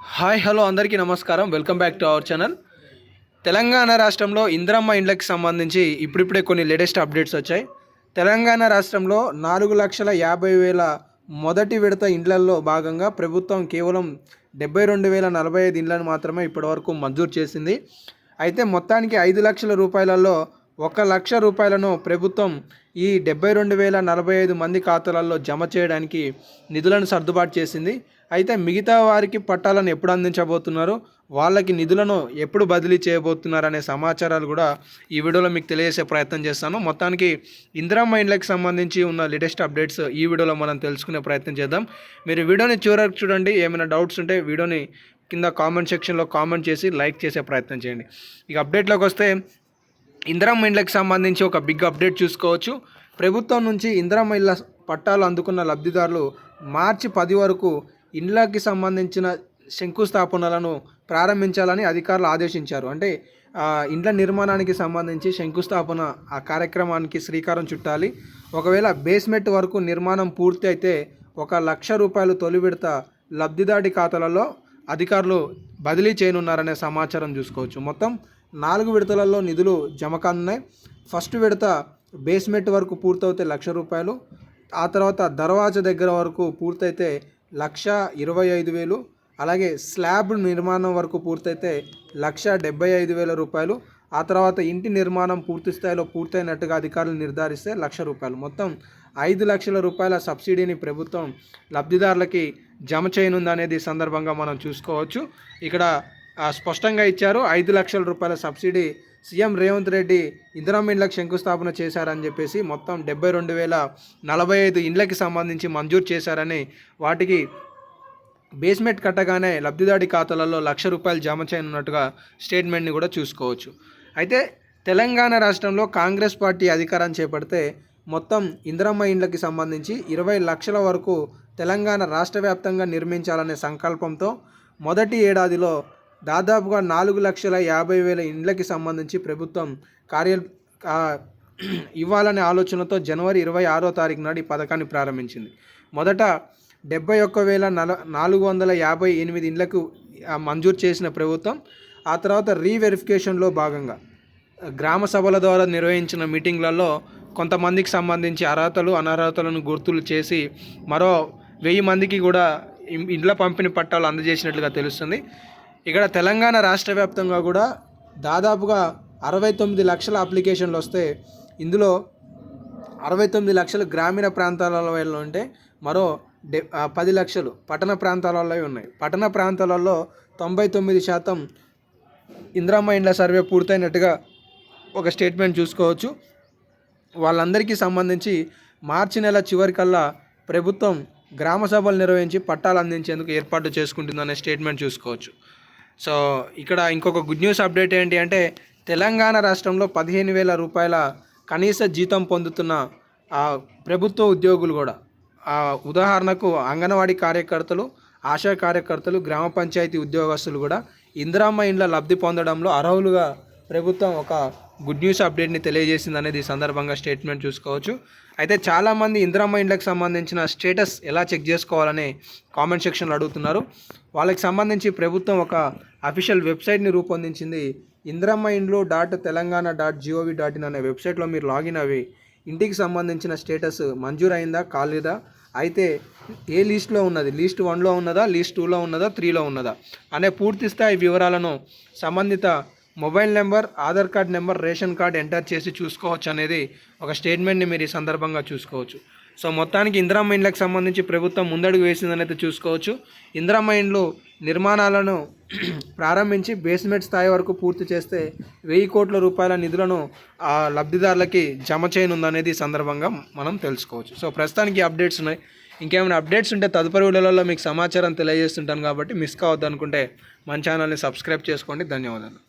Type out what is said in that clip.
Hi hello అందరికీ నమస్కారం. Welcome back to our channel. Telangana రాష్ట్రంలో ఇందిరమ్మ ఇండ్లకి సంబంధించి ఇప్పుడిప్పుడే కొన్ని లేటెస్ట్ అప్డేట్స్ వచ్చాయి. తెలంగాణ రాష్ట్రంలో నాలుగు లక్షల యాభై వేల మొదటి విడత ఇండ్లల్లో భాగంగా ప్రభుత్వం కేవలం డెబ్బై రెండు వేల నలభై ఐదు ఇండ్లను మాత్రమే ఇప్పటివరకు మంజూరు చేసింది. అయితే మొత్తానికి ఐదు లక్షల రూపాయలలో ఒక లక్ష రూపాయలను ప్రభుత్వం ఈ డెబ్బై రెండు వేల నలభై ఐదు మంది ఖాతాలలో జమ చేయడానికి నిధులను సర్దుబాటు చేసింది. అయితే మిగతా వారికి పట్టాలను ఎప్పుడు అందించబోతున్నారు? వాళ్ళకి నిధులను ఎప్పుడు బదిలీ చేయబోతున్నారు అనే సమాచారాలు కూడా ఈ వీడియోలో మీకు తెలియజేసే ప్రయత్నం చేస్తాను. మొత్తానికి ఇందిరమ్మ ఇండ్లకి సంబంధించి ఉన్న లేటెస్ట్ అప్డేట్స్ ఈ వీడియోలో మనం తెలుసుకునే ప్రయత్నం చేద్దాం. మీరు వీడియోని చివరకు చూడండి. ఏమైనా డౌట్స్ ఉంటే వీడియోని కింద కామెంట్ సెక్షన్లో కామెంట్ చేసి లైక్ చేసే ప్రయత్నం చేయండి. ఇక అప్డేట్లోకి వస్తే ఇందిరమ్మ మైండ్లకు సంబంధించి ఒక బిగ్ అప్డేట్ చూసుకోవచ్చు. ప్రభుత్వం నుంచి ఇందిరమ్మ ఇళ్ళ పట్టాలు అందుకున్న లబ్ధిదారులు మార్చి పది వరకు ఇండ్లకి సంబంధించిన శంకుస్థాపనలను ప్రారంభించాలని అధికారులు ఆదేశించారు. అంటే ఇండ్ల నిర్మాణానికి సంబంధించి శంకుస్థాపన ఆ కార్యక్రమానికి శ్రీకారం చుట్టాలి. ఒకవేళ బేస్మెంట్ వరకు నిర్మాణం పూర్తి అయితే ఒక లక్ష రూపాయలు తొలి విడత లబ్ధిదారి ఖాతాలలో అధికారులు బదిలీ చేయనున్నారనే సమాచారం చూసుకోవచ్చు. మొత్తం నాలుగు విడతలలో నిధులు జమ కానున్నాయి. ఫస్ట్ విడత బేస్మెంట్ వరకు పూర్తయితే లక్ష రూపాయలు. ఆ తర్వాత దర్వాజా దగ్గర వరకు పూర్తయితే లక్ష ఇరవై ఐదు వేలు అలాగే స్లాబ్ నిర్మాణం వరకు పూర్తయితే లక్ష డెబ్బై ఐదు వేల రూపాయలు. ఆ తర్వాత ఇంటి నిర్మాణం పూర్తి స్థాయిలో పూర్తయినట్టుగా అధికారులు నిర్ధారిస్తే లక్ష రూపాయలు. మొత్తం ఐదు లక్షల రూపాయల సబ్సిడీని ప్రభుత్వం లబ్ధిదారులకి జమ చేయనుందనేది అనేది సందర్భంగా మనం చూసుకోవచ్చు. ఇక్కడ స్పష్టంగా ఇచ్చారు ఐదు లక్షల రూపాయల సబ్సిడీ సీఎం రేవంత్ రెడ్డి ఇందిరా ఇండ్లకు శంకుస్థాపన చేశారని చెప్పేసి మొత్తం డెబ్బై రెండు వేల నలభై ఐదు ఇండ్లకి సంబంధించి మంజూరు చేశారని వాటికి బేస్మెంట్ కట్టగానే లబ్ధిదారి ఖాతాలలో లక్ష రూపాయలు జమ చేయనున్నట్టుగా స్టేట్మెంట్ని కూడా చూసుకోవచ్చు. అయితే తెలంగాణ రాష్ట్రంలో కాంగ్రెస్ పార్టీ అధికారం చేపడితే మొత్తం ఇందిరమ్మ ఇండ్లకి సంబంధించి ఇరవై లక్షల వరకు తెలంగాణ రాష్ట్ర వ్యాప్తంగా నిర్మించాలనే సంకల్పంతో మొదటి ఏడాదిలో దాదాపుగా నాలుగు లక్షల యాభై వేల ఇండ్లకి సంబంధించి ప్రభుత్వం కార్య ఇవ్వాలనే ఆలోచనతో జనవరి ఇరవై ఆరో తారీఖు నాడు ఈ పథకాన్ని ప్రారంభించింది. మొదట డెబ్బై ఒక్క వేల నల నాలుగు వందల యాభై ఎనిమిది ఇండ్లకు మంజూరు చేసిన ప్రభుత్వం ఆ తర్వాత రీవెరిఫికేషన్లో భాగంగా గ్రామ సభల ద్వారా నిర్వహించిన మీటింగ్లలో కొంతమందికి సంబంధించి అర్హతలు అనర్హతలను గుర్తులు చేసి మరో వెయ్యి మందికి కూడా ఇండ్ల పంపిణీ పట్టాలు అందజేసినట్లుగా తెలుస్తుంది. ఇక్కడ తెలంగాణ రాష్ట్ర వ్యాప్తంగా కూడా దాదాపుగా అరవై తొమ్మిది లక్షల అప్లికేషన్లు వస్తే ఇందులో అరవై తొమ్మిది లక్షలు గ్రామీణ ప్రాంతాలలో ఉంటే మరో డె పది లక్షలు పట్టణ ప్రాంతాలలో ఉన్నాయి. పట్టణ ప్రాంతాలలో తొంభై తొమ్మిది శాతం ఇందిరామ్మ ఇండ్ల సర్వే పూర్తయినట్టుగా ఒక స్టేట్మెంట్ చూసుకోవచ్చు. వాళ్ళందరికీ సంబంధించి మార్చి నెల చివరికల్లా ప్రభుత్వం గ్రామ సభలు నిర్వహించి పట్టాలు అందించేందుకు ఏర్పాటు చేసుకుంటుందనే స్టేట్మెంట్ చూసుకోవచ్చు. సో ఇక్కడ ఇంకొక గుడ్ న్యూస్ అప్డేట్ ఏంటి అంటే తెలంగాణ రాష్ట్రంలో పదిహేను వేల రూపాయల కనీస జీతం పొందుతున్న ప్రభుత్వ ఉద్యోగులు కూడా. ఉదాహరణకు అంగన్వాడీ కార్యకర్తలు ఆశా కార్యకర్తలు గ్రామ పంచాయతీ ఉద్యోగస్తులు కూడా ఇందిరామ్మ ఇండ్ల లబ్ధి పొందడంలో అర్హులుగా ప్రభుత్వం ఒక గుడ్ న్యూస్ అప్డేట్ని తెలియజేసింది అనేది ఈ సందర్భంగా స్టేట్మెంట్ చూసుకోవచ్చు. అయితే చాలామంది ఇందిరమ్మ ఇండ్లకు సంబంధించిన స్టేటస్ ఎలా చెక్ చేసుకోవాలని కామెంట్ సెక్షన్లో అడుగుతున్నారు. వాళ్ళకి సంబంధించి ప్రభుత్వం ఒక అఫీషియల్ వెబ్సైట్ని రూపొందించింది ఇందిరమ్మ ఇండ్లు dot Telangana dot G O V dot in అనే వెబ్సైట్లో మీరు లాగిన్ అవి. ఇంటికి సంబంధించిన స్టేటస్ మంజూరైందా? కాలేదా? అయితే ఏ లిస్ట్లో ఉన్నది? లిస్ట్ వన్లో ఉన్నదా? లిస్ట్ టూలో ఉన్నదా? త్రీలో ఉన్నదా? అనే పూర్తి స్థాయి వివరాలను సంబంధిత mobile number Aadhaar card number ration card enter చేసి చూసుకోవచ్చు అనేది ఒక స్టేట్మెంట్ని మీరు ఈ సందర్భంగా చూసుకోవచ్చు. సో మొత్తానికి ఇందిరమ్మ ఇండ్లకు సంబంధించి ప్రభుత్వం ముందడుగు వేసిందని అయితే చూసుకోవచ్చు. ఇందిరమ్మ ఇండ్లు నిర్మాణాలను ప్రారంభించి బేస్మెంట్ స్థాయి వరకు పూర్తి చేస్తే వెయ్యి కోట్ల రూపాయల నిధులను ఆ లబ్ధిదారులకి జమ చేయనుందనేది సందర్భంగా మనం తెలుసుకోవచ్చు. సో ప్రస్తుతానికి అప్డేట్స్ ఉన్నాయి. ఇంకేమైనా అప్డేట్స్ ఉంటే తదుపరి వీడియోలలో మీకు సమాచారం తెలియజేస్తుంటాను కాబట్టి మిస్ కావద్దనుకుంటే మన ఛానల్ని సబ్స్క్రైబ్ చేసుకోండి. ధన్యవాదాలు.